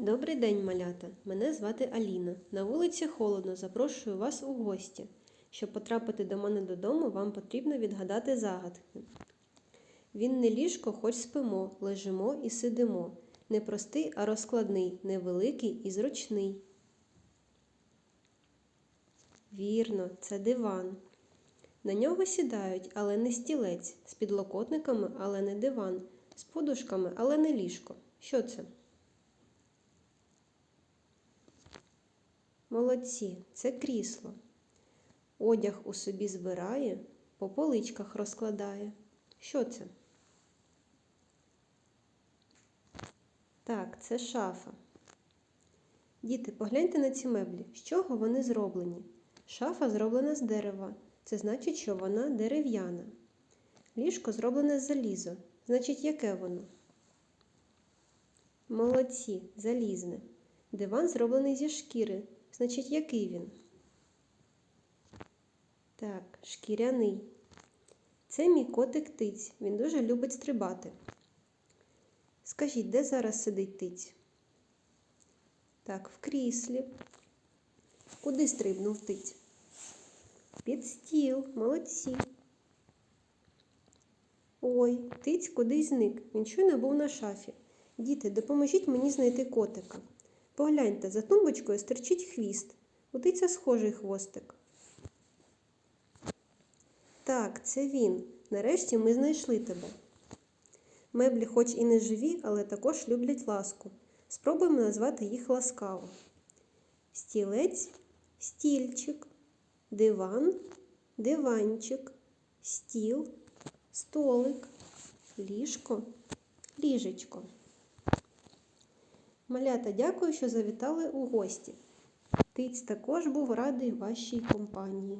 Добрий день, малята! Мене звати Аліна. На вулиці холодно, запрошую вас у гості. Щоб потрапити до мене додому, вам потрібно відгадати загадки. Він не ліжко, хоч спимо, лежимо і сидимо. Не простий, а розкладний, невеликий і зручний. Вірно, це диван. На нього сідають, але не стілець, з підлокотниками, але не диван, з подушками, але не ліжко. Що це? Молодці, це крісло. Одяг у собі збирає, по поличках розкладає. Що це? Так, це шафа. Діти, погляньте на ці меблі. З чого вони зроблені? Шафа зроблена з дерева. Це значить, що вона дерев'яна. Ліжко зроблене з заліза. Значить, яке воно? Молодці, залізне. Диван зроблений зі шкіри. Значить, який він? Так, шкіряний. Це мій котик тиць. Він дуже любить стрибати. Скажіть, де зараз сидить тиць? Так, в кріслі. Куди стрибнув тиць? Під стіл. Молодці. Ой, тиць кудись зник. Він щойно був на шафі. Діти, допоможіть мені знайти котика. Погляньте, за тумбочкою стерчить хвіст. У тиця схожий хвостик. Так, це він. Нарешті ми знайшли тебе. Меблі хоч і не живі, але також люблять ласку. Спробуємо назвати їх ласкаво. Стілець, стільчик, диван, диванчик, стіл, столик, ліжко, ліжечко. Малята, дякую, що завітали у гості. Тиць також був радий вашій компанії.